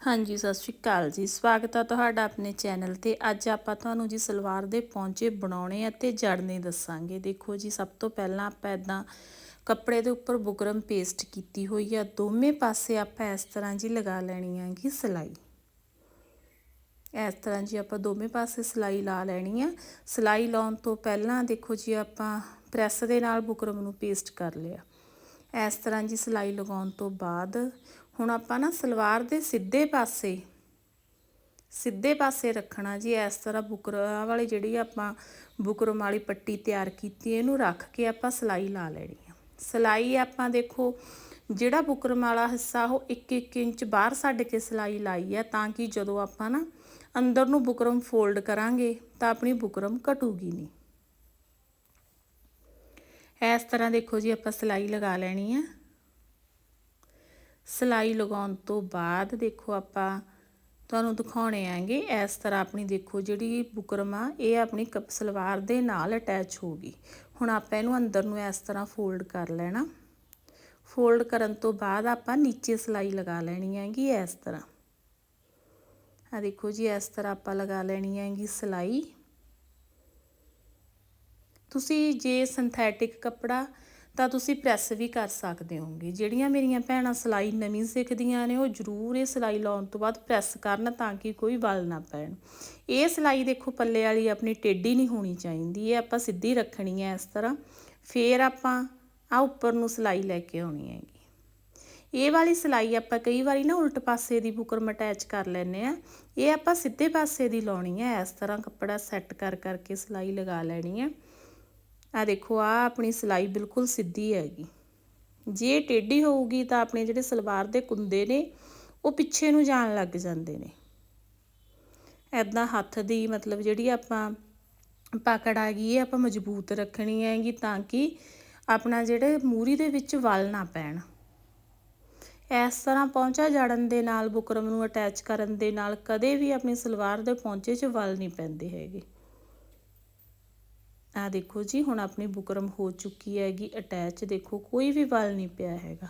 ਹਾਂਜੀ, ਸਤਿ ਸ਼੍ਰੀ ਅਕਾਲ ਜੀ। ਸਵਾਗਤ ਹੈ ਤੁਹਾਡਾ ਆਪਣੇ ਚੈਨਲ ਤੇ। ਅੱਜ ਆਪਾਂ ਤੁਹਾਨੂੰ ਜੀ ਸਲਵਾਰ ਦੇ ਪੌਂਚੇ ਬਣਾਉਣੇ ਅਤੇ ਜੜਨੇ ਦੱਸਾਂਗੇ। ਦੇਖੋ ਜੀ, ਸਭ ਤੋਂ ਪਹਿਲਾਂ ਆਪਾਂ ਇਦਾਂ ਕੱਪੜੇ ਦੇ ਉੱਪਰ ਬੁਕਰਮ ਪੇਸਟ ਕੀਤੀ ਹੋਈ ਆ। ਦੋਵੇਂ ਪਾਸੇ ਆਪਾਂ ਇਸ ਤਰ੍ਹਾਂ ਜੀ ਲਗਾ ਲੈਣੀ ਹੈਗੀ ਸਲਾਈ। ਇਸ ਤਰ੍ਹਾਂ ਜੀ ਆਪਾਂ ਦੋਵੇਂ ਪਾਸੇ ਸਲਾਈ ਲਾ ਲੈਣੀ ਆ। ਸਲਾਈ ਲਾਉਣ ਤੋਂ ਪਹਿਲਾਂ ਦੇਖੋ ਜੀ, ਆਪਾਂ ਪ੍ਰੈਸ ਦੇ ਨਾਲ ਬੁਕਰਮ ਨੂੰ ਪੇਸਟ ਕਰ ਲਿਆ। ਇਸ ਤਰ੍ਹਾਂ ਜੀ ਸਲਾਈ ਲਗਾਉਣ ਤੋਂ ਬਾਅਦ ਹੁਣ ਆਪਾਂ ਨਾ ਸਲਵਾਰ ਦੇ ਸਿੱਧੇ ਪਾਸੇ ਸਿੱਧੇ ਪਾਸੇ ਰੱਖਣਾ ਜੀ, ਇਸ ਤਰ੍ਹਾਂ ਬੁਕਰਾ ਵਾਲੀ ਜਿਹੜੀ ਆਪਾਂ ਬੁਕਰਮ ਵਾਲੀ ਪੱਟੀ ਤਿਆਰ ਕੀਤੀ, ਇਹਨੂੰ ਰੱਖ ਕੇ ਆਪਾਂ ਸਲਾਈ ਲਾ ਲੈਣੀ ਆ। ਸਲਾਈ ਆਪਾਂ ਦੇਖੋ, ਜਿਹੜਾ ਬੁਕਰਮ ਵਾਲਾ ਹਿੱਸਾ ਉਹ 1-1 ਇੰਚ ਬਾਹਰ ਛੱਡ ਕੇ ਸਲਾਈ ਲਾਈ ਆ, ਤਾਂ ਕਿ ਜਦੋਂ ਆਪਾਂ ਨਾ ਅੰਦਰ ਨੂੰ ਬੁਕਰਮ ਫੋਲਡ ਕਰਾਂਗੇ, ਤਾਂ ਆਪਣੀ ਬੁਕਰਮ ਘਟੂਗੀ ਨਹੀਂ। ਇਸ ਤਰ੍ਹਾਂ ਦੇਖੋ ਜੀ ਆਪਾਂ ਸਲਾਈ ਲਗਾ ਲੈਣੀ ਆ। ਸਲਾਈ ਲਗਾਉਣ ਤੋਂ ਬਾਅਦ ਦੇਖੋ ਆਪਾਂ ਤੁਹਾਨੂੰ ਦਿਖਾਉਣੇ ਆਂਗੇ, ਇਸ ਤਰ੍ਹਾਂ ਆਪਣੀ ਦੇਖੋ ਜਿਹੜੀ ਬੁਕਰਮ ਆ, ਇਹ ਆਪਣੀ ਕਪ ਸਲਵਾਰ ਦੇ ਨਾਲ ਅਟੈਚ ਹੋਗੀ ਹੁਣ ਆਪਾਂ ਇਹਨੂੰ ਅੰਦਰ ਨੂੰ ਇਸ ਤਰ੍ਹਾਂ ਫੋਲਡ ਕਰ ਲੈਣਾ। ਫੋਲਡ ਕਰਨ ਤੋਂ ਬਾਅਦ ਆਪਾਂ ਨੀਚੇ ਸਲਾਈ ਲਗਾ ਲੈਣੀ ਹੈਗੀ ਇਸ ਤਰ੍ਹਾਂ। ਆ ਦੇਖੋ ਜੀ, ਇਸ ਤਰ੍ਹਾਂ ਆਪਾਂ ਲਗਾ ਲੈਣੀ ਹੈਗੀ ਸਲਾਈ। ਤੁਸੀਂ ਜੇ ਸਿੰਥੈਟਿਕ ਕੱਪੜਾ ਤਾਂ ਤੁਸੀਂ ਪ੍ਰੈਸ ਵੀ ਕਰ ਸਕਦੇ ਹੋਗੇ ਜਿਹੜੀਆਂ ਮੇਰੀਆਂ ਭੈਣਾਂ ਸਿਲਾਈ ਨਵੀਂ ਸਿੱਖਦੀਆਂ ਨੇ, ਉਹ ਜ਼ਰੂਰ ਇਹ ਸਿਲਾਈ ਲਾਉਣ ਤੋਂ ਬਾਅਦ ਪ੍ਰੈਸ ਕਰਨ ਤਾਂ ਕਿ ਕੋਈ ਵਲ ਨਾ ਪੈਣ। ਇਹ ਸਿਲਾਈ ਦੇਖੋ ਪੱਲੇ ਵਾਲੀ ਆਪਣੀ ਟੇਢੀ ਨਹੀਂ ਹੋਣੀ ਚਾਹੀਦੀ, ਇਹ ਆਪਾਂ ਸਿੱਧੀ ਰੱਖਣੀ ਹੈ ਇਸ ਤਰ੍ਹਾਂ। ਫੇਰ ਆਪਾਂ ਆ ਉੱਪਰ ਨੂੰ ਸਿਲਾਈ ਲੈ ਕੇ ਆਉਣੀ ਹੈਗੀ। ਇਹ ਵਾਲੀ ਸਿਲਾਈ ਆਪਾਂ ਕਈ ਵਾਰੀ ਨਾ ਉਲਟ ਪਾਸੇ ਦੀ ਬੁਕਰਮ ਅਟੈਚ ਕਰ ਲੈਨੇ ਆ ਇਹ ਆਪਾਂ ਸਿੱਧੇ ਪਾਸੇ ਦੀ ਲਾਉਣੀ ਹੈ, ਇਸ ਤਰ੍ਹਾਂ ਕੱਪੜਾ ਸੈੱਟ ਕਰ ਕਰਕੇ ਸਿਲਾਈ ਲਗਾ ਲੈਣੀ ਹੈ। ਆ ਦੇਖੋ ਆ ਆਪਣੀ ਸਿਲਾਈ ਬਿਲਕੁਲ ਸਿੱਧੀ ਹੈਗੀ। ਜੇ ਟੇਢੀ ਹੋਊਗੀ ਤਾਂ ਆਪਣੇ ਜਿਹੜੇ ਸਲਵਾਰ ਦੇ ਕੁੰਦੇ ਨੇ, ਉਹ ਪਿੱਛੇ ਨੂੰ ਜਾਣ ਲੱਗ ਜਾਂਦੇ ਨੇ। ਐਦਾਂ ਹੱਥ ਦੀ ਮਤਲਬ ਜਿਹੜੀ ਆਪਾਂ ਪਕੜ ਆ ਗਈ, ਇਹ ਆਪਾਂ ਮਜ਼ਬੂਤ ਰੱਖਣੀ ਹੈਗੀ ਤਾਂ ਕਿ ਆਪਣਾ ਜਿਹੜੇ ਮੂਰੀ ਦੇ ਵਿੱਚ ਵਲ ਨਾ ਪੈਣ। ਇਸ ਤਰ੍ਹਾਂ ਪੌਂਚਾ ਜੜਨ ਦੇ ਨਾਲ, ਬੁਕਰਮ ਨੂੰ ਅਟੈਚ ਕਰਨ ਦੇ ਨਾਲ ਕਦੇ ਵੀ ਆਪਣੀ ਸਲਵਾਰ ਦੇ ਪੌਂਚੇ 'ਚ ਵਲ ਨਹੀਂ ਪੈਂਦੇ ਹੈਗੇ। ਆ ਦੇਖੋ ਜੀ, ਹੁਣ ਆਪਣੀ ਬੁਕਰਮ ਹੋ ਚੁੱਕੀ ਹੈਗੀ ਅਟੈਚ ਦੇਖੋ, ਕੋਈ ਵੀ ਵਲ ਨਹੀਂ ਪਿਆ ਹੈਗਾ।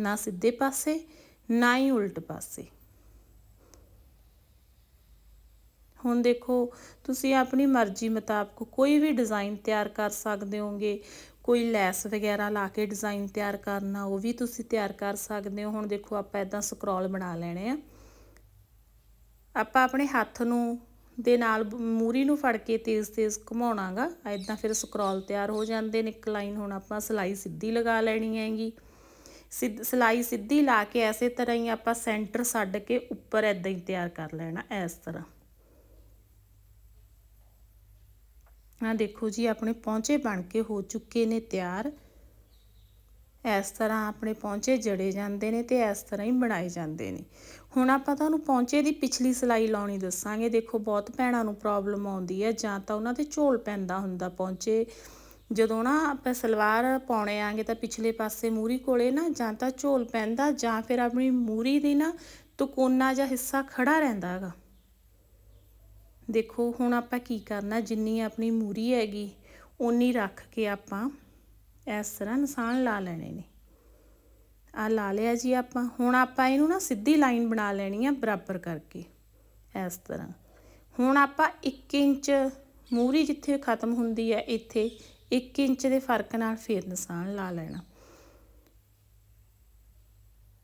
ਨਾ ਸਿੱਧੇ ਪਾਸੇ, ਨਾ ਹੀ ਉਲਟ ਪਾਸੇ। ਹੁਣ ਦੇਖੋ, ਤੁਸੀਂ ਆਪਣੀ ਮਰਜ਼ੀ ਮੁਤਾਬਕ ਕੋਈ ਵੀ ਡਿਜ਼ਾਈਨ ਤਿਆਰ ਕਰ ਸਕਦੇ ਹੋਗੇ, ਕੋਈ ਲੈਸ ਵਗੈਰਾ ਲਾ ਕੇ ਡਿਜ਼ਾਈਨ ਤਿਆਰ ਕਰਨਾ, ਉਹ ਵੀ ਤੁਸੀਂ ਤਿਆਰ ਕਰ ਸਕਦੇ ਹੋ। ਹੁਣ ਦੇਖੋ, ਆਪਾਂ ਇਦਾਂ ਸਕਰੋਲ ਬਣਾ ਲੈਣੇ ਆ। ਆਪਾਂ ਆਪਣੇ ਹੱਥ ਨੂੰ ਦੇ ਨਾਲ ਮੂਰੀ ਨੂੰ ਫੜ ਕੇ ਤੇਜ਼-ਤੇਜ਼ ਘੁਮਾਉਣਾਗਾ। ਐਦਾਂ ਫਿਰ ਸਕਰੋਲ ਤਿਆਰ ਹੋ ਜਾਂਦੇ ਨੇ, ਇੱਕ ਲਾਈਨ ਹੁਣ ਆਪਾਂ ਸਲਾਈ ਸਿੱਧੀ ਲਗਾ ਲੈਣੀ ਹੈਗੀ। ਸਿੱਧ, ਸਲਾਈ ਸਿੱਧੀ ਲਾ ਕੇ ਐਸੇ ਤਰ੍ਹਾਂ ਹੀ ਆਪਾਂ ਸੈਂਟਰ ਛੱਡ ਕੇ ਉੱਪਰ ਐਦਾਂ ਹੀ ਤਿਆਰ ਕਰ ਲੈਣਾ ਇਸ ਤਰ੍ਹਾਂ। ਆ ਦੇਖੋ ਜੀ, ਆਪਣੇ ਪੌਂਚੇ ਬਣ ਕੇ ਹੋ ਚੁੱਕੇ ਨੇ ਤਿਆਰ। ਇਸ ਤਰ੍ਹਾਂ ਆਪਣੇ ਪੌਂਚੇ ਜੜੇ ਜਾਂਦੇ ਨੇ ਤੇ ਇਸ ਤਰ੍ਹਾਂ ਹੀ ਬਣਾਏ ਜਾਂਦੇ ਨੇ। ਹੁਣ ਆਪਾਂ ਤੁਹਾਨੂੰ ਪੌਂਚੇ ਦੀ ਪਿਛਲੀ ਸਿਲਾਈ ਲਾਉਣੀ ਦੱਸਾਂਗੇ। ਦੇਖੋ, ਬਹੁਤ ਭੈਣਾਂ ਨੂੰ ਪ੍ਰੋਬਲਮ ਆਉਂਦੀ ਹੈ ਜਾਂ ਤਾਂ ਉਹਨਾਂ ਤੇ ਝੋਲ ਪੈਂਦਾ ਹੁੰਦਾ ਪੌਂਚੇ। ਜਦੋਂ ਨਾ ਆਪਾਂ ਸਲਵਾਰ ਪਾਉਣੇ ਆਂਗੇ ਤਾਂ ਪਿਛਲੇ ਪਾਸੇ ਮੂਰੀ ਕੋਲੇ ਨਾ ਜਾਂ ਤਾਂ ਝੋਲ ਪੈਂਦਾ ਜਾਂ ਫਿਰ ਆਪਣੀ ਮੂਰੀ ਦੀ ਨਾ ਤੁਕੋਨਾ ਜਾਂ ਹਿੱਸਾ ਖੜਾ ਰਹਿੰਦਾ ਹੈਗਾ। ਦੇਖੋ, ਹੁਣ ਆਪਾਂ ਕੀ ਕਰਨਾ? ਜਿੰਨੀ ਆਪਣੀ ਮੂਰੀ ਹੈਗੀ, ਓਨੀ ਰੱਖ ਕੇ ਆਪਾਂ ਇਸ ਤਰ੍ਹਾਂ ਨਿਸ਼ਾਨ ਲਾ ਲੈਣੇ ਨੇ। ਆ ਲਾ ਲਿਆ ਜੀ ਆਪਾਂ। ਹੁਣ ਆਪਾਂ ਇਹਨੂੰ ਨਾ ਸਿੱਧੀ ਲਾਈਨ ਬਣਾ ਲੈਣੀ ਆ ਬਰਾਬਰ ਕਰਕੇ, ਇਸ ਤਰ੍ਹਾਂ। ਹੁਣ ਆਪਾਂ 1 ਇੰਚ ਮੂਰੀ ਜਿੱਥੇ ਖਤਮ ਹੁੰਦੀ ਹੈ ਇੱਥੇ 1 ਇੰਚ ਦੇ ਫ਼ਰਕ ਨਾਲ ਫੇਰ ਨਿਸ਼ਾਨ ਲਾ ਲੈਣਾ।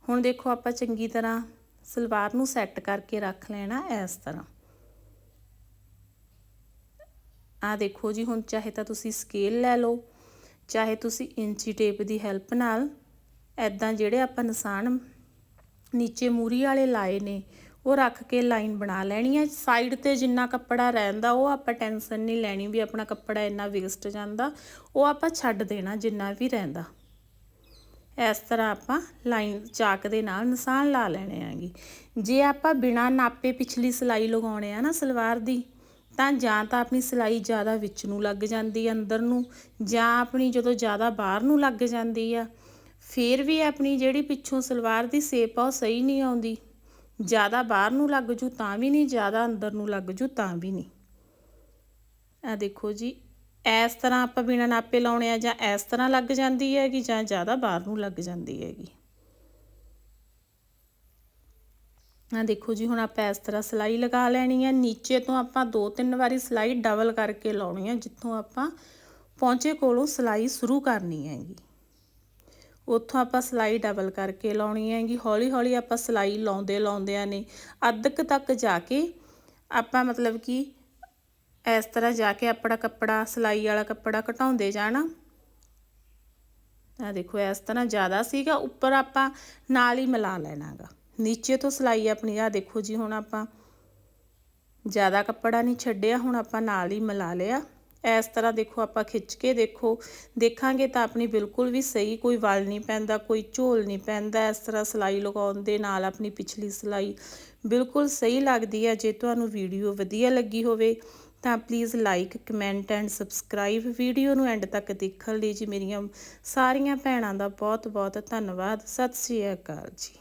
ਹੁਣ ਦੇਖੋ ਆਪਾਂ ਚੰਗੀ ਤਰ੍ਹਾਂ ਸਲਵਾਰ ਨੂੰ ਸੈੱਟ ਕਰਕੇ ਰੱਖ ਲੈਣਾ ਇਸ ਤਰ੍ਹਾਂ। ਆ ਦੇਖੋ ਜੀ, ਹੁਣ ਚਾਹੇ ਤਾਂ ਤੁਸੀਂ ਸਕੇਲ ਲੈ ਲਓ। ਚਾਹੇ ਤੁਸੀਂ ਇੰਚੀ ਟੇਪ ਦੀ ਹੈਲਪ ਨਾਲ ਐਦਾਂ ਜਿਹੜੇ ਆਪਾਂ ਨਿਸ਼ਾਨ ਨੀਚੇ ਮੂਰੀ ਵਾਲੇ ਲਾਏ ਨੇ, ਉਹ ਰੱਖ ਕੇ ਲਾਈਨ ਬਣਾ ਲੈਣੀ ਹੈ ਸਾਈਡ ਤੇ ਜਿੰਨਾ ਕੱਪੜਾ ਰਹਿੰਦਾ, ਉਹ ਆਪਾਂ ਟੈਨਸ਼ਨ ਨਹੀਂ ਲੈਣੀ ਵੀ ਆਪਣਾ ਕੱਪੜਾ ਇੰਨਾ ਵੇਸਟ ਜਾਂਦਾ। ਉਹ ਆਪਾਂ ਛੱਡ ਦੇਣਾ ਜਿੰਨਾ ਵੀ ਰਹਿੰਦਾ। ਇਸ ਤਰ੍ਹਾਂ ਆਪਾਂ ਲਾਈਨ ਚਾਕ ਦੇ ਨਾਲ ਨਿਸ਼ਾਨ ਲਾ ਲੈਣੇ ਆਂਗੇ ਜੇ ਆਪਾਂ ਬਿਨਾ ਨਾਪੇ ਪਿਛਲੀ ਸਿਲਾਈ ਲਗਾਉਣੇ ਆ ਨਾ ਸਲਵਾਰ ਦੀ ਤਾਂ ਜਾਂ ਤਾਂ ਆਪਣੀ ਸਿਲਾਈ ਜ਼ਿਆਦਾ ਵਿੱਚ ਨੂੰ ਲੱਗ ਜਾਂਦੀ ਹੈ ਅੰਦਰ ਨੂੰ, ਜਾਂ ਆਪਣੀ ਜਦੋਂ ਜ਼ਿਆਦਾ ਬਾਹਰ ਨੂੰ ਲੱਗ ਜਾਂਦੀ ਆ, ਫਿਰ ਵੀ ਆਪਣੀ ਜਿਹੜੀ ਪਿੱਛੋਂ ਸਲਵਾਰ ਦੀ ਸੇਪ ਆ ਉਹ ਸਹੀ ਨਹੀਂ ਆਉਂਦੀ। ਜ਼ਿਆਦਾ ਬਾਹਰ ਨੂੰ ਲੱਗ ਜੂ ਤਾਂ ਵੀ ਨਹੀਂ, ਜ਼ਿਆਦਾ ਅੰਦਰ ਨੂੰ ਲੱਗ ਜੂ ਤਾਂ ਵੀ ਨਹੀਂ। ਆ ਦੇਖੋ ਜੀ, ਇਸ ਤਰ੍ਹਾਂ ਆਪਾਂ ਬਿਨਾਂ ਨਾਪੇ ਲਾਉਣੇ ਆ ਜਾਂ ਇਸ ਤਰ੍ਹਾਂ ਲੱਗ ਜਾਂਦੀ ਹੈਗੀ ਜਾਂ ਜ਼ਿਆਦਾ ਬਾਹਰ ਨੂੰ ਲੱਗ ਜਾਂਦੀ ਹੈਗੀ। ਆ ਦੇਖੋ ਜੀ, ਹੁਣ ਆਪਾਂ ਇਸ ਤਰ੍ਹਾਂ ਸਿਲਾਈ ਲਗਾ ਲੈਣੀ ਹੈ ਨੀਚੇ ਤੋਂ ਆਪਾਂ ਦੋ ਤਿੰਨ ਵਾਰੀ ਸਿਲਾਈ ਡਬਲ ਕਰਕੇ ਲਾਉਣੀ ਹੈ ਜਿੱਥੋਂ ਆਪਾਂ ਪੌਂਚੇ ਕੋਲੋਂ ਸਿਲਾਈ ਸ਼ੁਰੂ ਕਰਨੀ ਹੈਗੀ। ਉੱਥੋਂ ਆਪਾਂ ਸਿਲਾਈ ਡਬਲ ਕਰਕੇ ਲਾਉਣੀ ਹੈਗੀ। ਹੌਲੀ ਹੌਲੀ ਆਪਾਂ ਸਿਲਾਈ ਲਾਉਂਦੇ ਲਾਉਂਦਿਆਂ ਨੇ ਅੱਧਕ ਤੱਕ ਜਾ ਕੇ ਆਪਾਂ ਮਤਲਬ ਕਿ ਇਸ ਤਰ੍ਹਾਂ ਜਾ ਕੇ ਆਪਣਾ ਕੱਪੜਾ, ਸਿਲਾਈ ਵਾਲਾ ਕੱਪੜਾ ਘਟਾਉਂਦੇ ਜਾਣਾ। ਆ ਦੇਖੋ, ਇਸ ਤਰ੍ਹਾਂ ਜ਼ਿਆਦਾ ਸੀਗਾ, ਉੱਪਰ ਆਪਾਂ ਨਾਲ ਹੀ ਮਿਲਾ ਲੈਣਾਗਾ। ਨੀਚੇ ਤੋਂ ਸਿਲਾਈ ਆਪਣੀ ਆ ਦੇਖੋ ਜੀ ਹੁਣ ਆਪਾਂ ਜ਼ਿਆਦਾ ਕੱਪੜਾ ਨਹੀਂ ਛੱਡਿਆ, ਹੁਣ ਆਪਾਂ ਨਾਲ ਹੀ ਮਿਲਾ ਲਿਆ। ਇਸ ਤਰ੍ਹਾਂ ਦੇਖੋ ਆਪਾਂ ਖਿੱਚ ਕੇ ਦੇਖੋ, ਦੇਖਾਂਗੇ ਤਾਂ ਆਪਣੀ ਬਿਲਕੁਲ ਵੀ ਸਹੀ, ਕੋਈ ਵਲ ਨਹੀਂ ਪੈਂਦਾ, ਕੋਈ ਝੋਲ ਨਹੀਂ ਪੈਂਦਾ, ਇਸ ਤਰ੍ਹਾਂ ਸਿਲਾਈ ਲਗਾਉਣ ਦੇ ਨਾਲ ਆਪਣੀ ਪਿਛਲੀ ਸਿਲਾਈ ਬਿਲਕੁਲ ਸਹੀ ਲੱਗਦੀ ਹੈ। ਜੇ ਤੁਹਾਨੂੰ ਵੀਡੀਓ ਵਧੀਆ ਲੱਗੀ ਹੋਵੇ ਤਾਂ please like comment and subscribe video ਨੂੰ ਐਂਡ ਤੱਕ ਦੇਖਣ ਲਈ ਜੀ ਮੇਰੀਆਂ ਸਾਰੀਆਂ ਭੈਣਾਂ ਦਾ ਬਹੁਤ ਬਹੁਤ ਧੰਨਵਾਦ। ਸਤਿ ਸ਼੍ਰੀ ਅਕਾਲ ਜੀ।